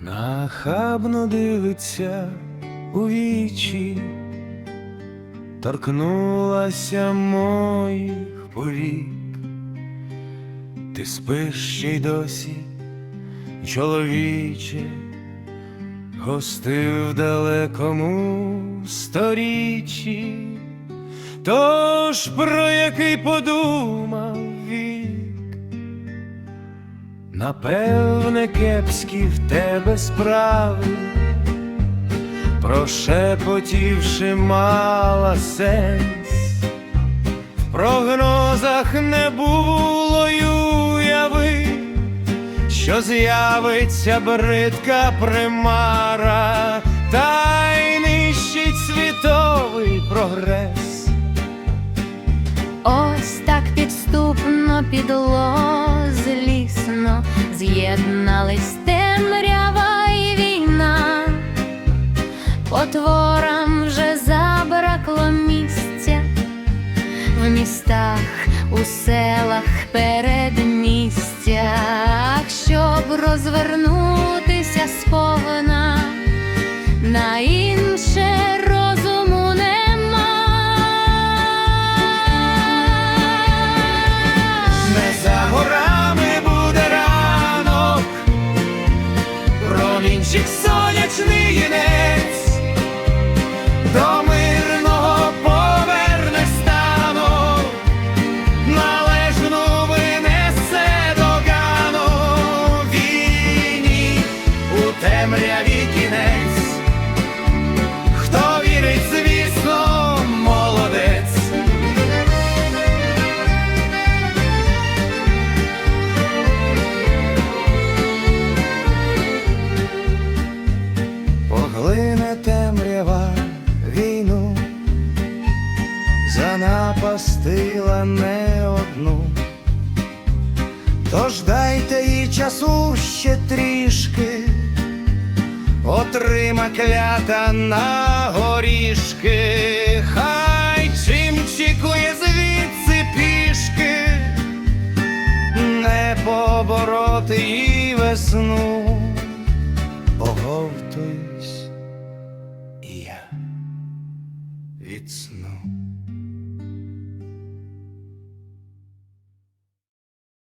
нахабно дивиться у вічі, торкнулася моїх повік. Ти спиш ще й досі, чоловіче, гостив далекому сторіччі, тож про який подумав. Напевне, кепські в тебе справи, прошепотівши мала сенс, в прогнозах не було уяви, що з'явиться бридка примара, та й нищить світовий прогрес. Ось так підступно підло злісно з'єднались темрява і війна, потворам вже забракло місця. В містах, у селах, передмістях, щоб розвернутися темряві кінець. Хто вірить, звісно, молодець. поглине темрява війну, занапастила не одну. Тож дайте їй часу ще трішки, трима клята на горішки, хай чим чікує звідси пішки, не побороти її весну, оговтуюсь і я від сну.